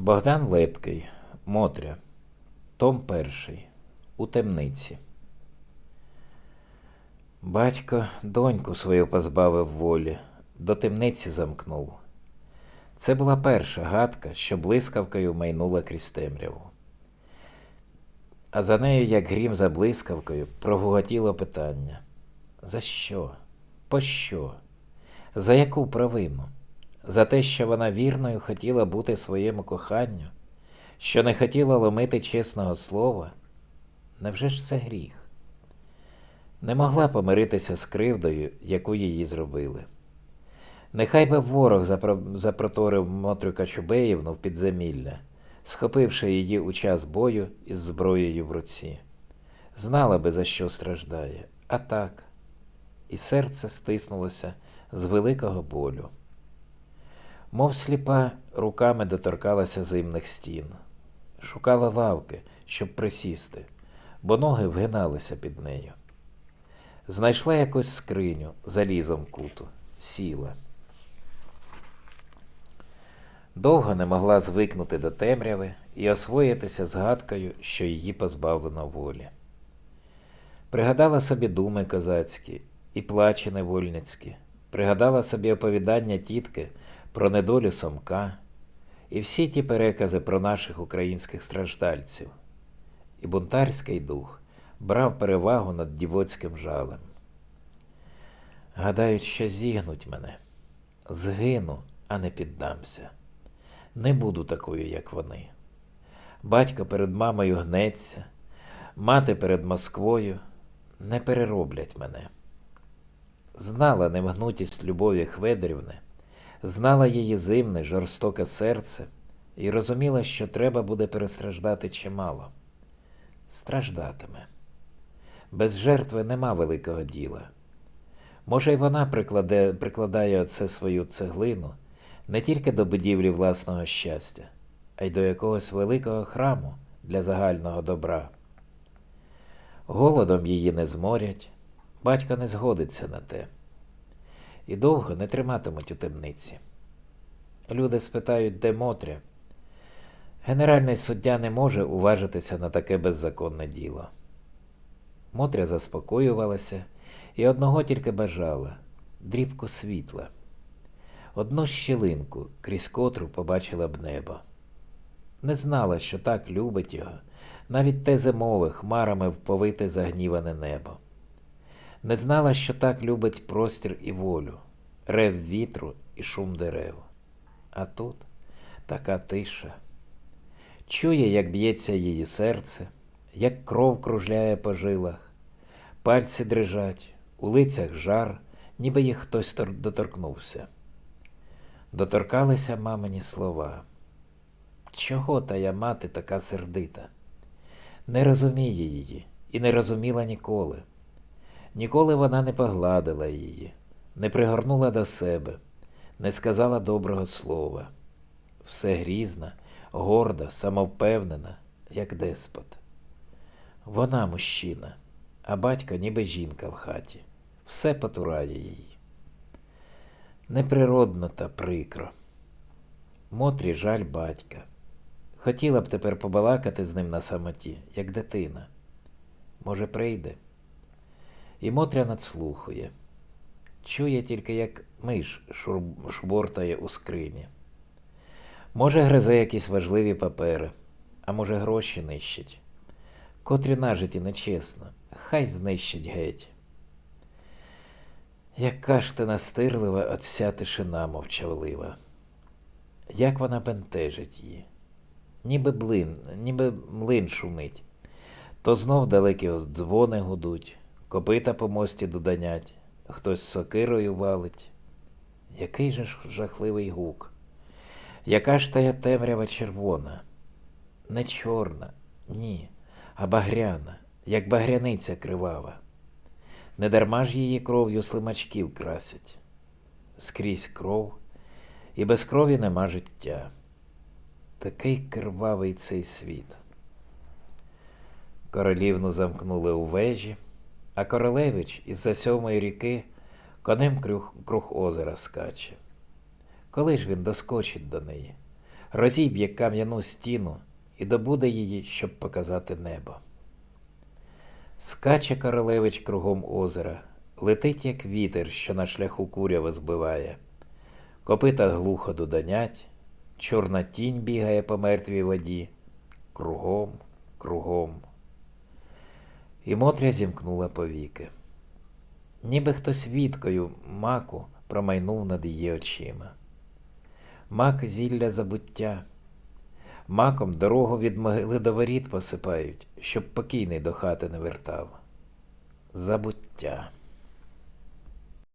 Богдан Лепкий, Мотря, Том перший. У темниці. Батько доньку свою позбавив волі, до темниці замкнув. Це була перша гадка, що блискавкою майнула крізь темряву. А за нею, як грім за блискавкою, прогуготіло питання: За що? Пощо? За яку провину? За те, що вона вірною хотіла бути своєму коханню, що не хотіла ломити чесного слова? Невже ж це гріх? Не могла помиритися з кривдою, яку її зробили. Нехай би ворог запроторив Мотрю Качубеївну в підземілля, схопивши її у час бою із зброєю в руці. Знала би, за що страждає, а так, і серце стиснулося з великого болю. Мов сліпа, руками доторкалася зимних стін, шукала лавки, щоб присісти, бо ноги вгиналися під нею. Знайшла якусь скриню залізом куту, сіла. Довго не могла звикнути до темряви і освоїтися згадкою, що її позбавлено волі. Пригадала собі думи козацькі і плачі невольницькі, пригадала собі оповідання тітки про недолю Сомка і всі ті перекази про наших українських страждальців. І бунтарський дух брав перевагу над дівоцьким жалем. Гадають, що зігнуть мене, згину, а не піддамся. Не буду такою, як вони. Батько перед мамою гнеться, мати перед Москвою не перероблять мене. Знала невгнутість любові Хведерівни, знала її зимне, жорстоке серце і розуміла, що треба буде перестраждати чимало. Страждатиме. Без жертви нема великого діла. Може, й вона прикладе, прикладає оце свою цеглину не тільки до будівлі власного щастя, а й до якогось великого храму для загального добра. Голодом її не зморять, батько не згодиться на те. І довго не триматимуть у темниці. Люди спитають, де Мотря. Генеральний суддя не може уважитися на таке беззаконне діло. Мотря заспокоювалася і одного тільки бажала дрібку світла, одну щілинку, крізь котру побачила б небо. Не знала, що так любить його, навіть те зимове хмарами вповите загніване небо. Не знала, що так любить простір і волю, рев вітру і шум дерев. А тут така тиша. Чує, як б'ється її серце, як кров кружляє по жилах, пальці дрижать, у лицях жар, ніби їх хтось тор- доторкнувся. Доторкалися мамині слова. Чого тая мати така сердита? Не розуміє її і не розуміла ніколи. Ніколи вона не погладила її, не пригорнула до себе, не сказала доброго слова. Все грізна, горда, самовпевнена, як деспот. Вона мужчина, а батько ніби жінка в хаті. Все потурає їй. Неприродно та прикро. Мотрі жаль батька. Хотіла б тепер побалакати з ним на самоті, як дитина. Може, прийде. І Мотря надслухує. Чує тільки, як миш шубортає у скрині. Може, гризе якісь важливі папери, а може, гроші нищить. Котрі нажиті нечесно, хай знищить геть. Яка ж ти настирлива от тишина мовчавлива. Як вона бентежить її, ніби блин, ніби млин шумить, то знов далекі дзвони гудуть, копита по мості доданять, хтось сокирою валить. Який же жахливий гук, яка ж тая темрява червона, не чорна, ні, а багряна, як багряниця кривава. Недарма ж її кров'ю слимачків красять. Скрізь кров, і без крові нема життя. Такий кривавий цей світ. Королівну замкнули у вежі, а королевич із-за сьомої ріки конем круг, круг озера скаче. Коли ж він доскочить до неї? розіб'є кам'яну стіну і добуде її, щоб показати небо. Скаче королевич кругом озера, летить, як вітер, що на шляху курява збиває. Копита глухо дудонять, чорна тінь бігає по мертвій воді, кругом, кругом. І Мотря зімкнула повіки. Ніби хтось віткою маку промайнув над її очима. Мак зілля забуття. Маком дорогу від могили до воріт посипають, щоб покійний до хати не вертав. Забуття.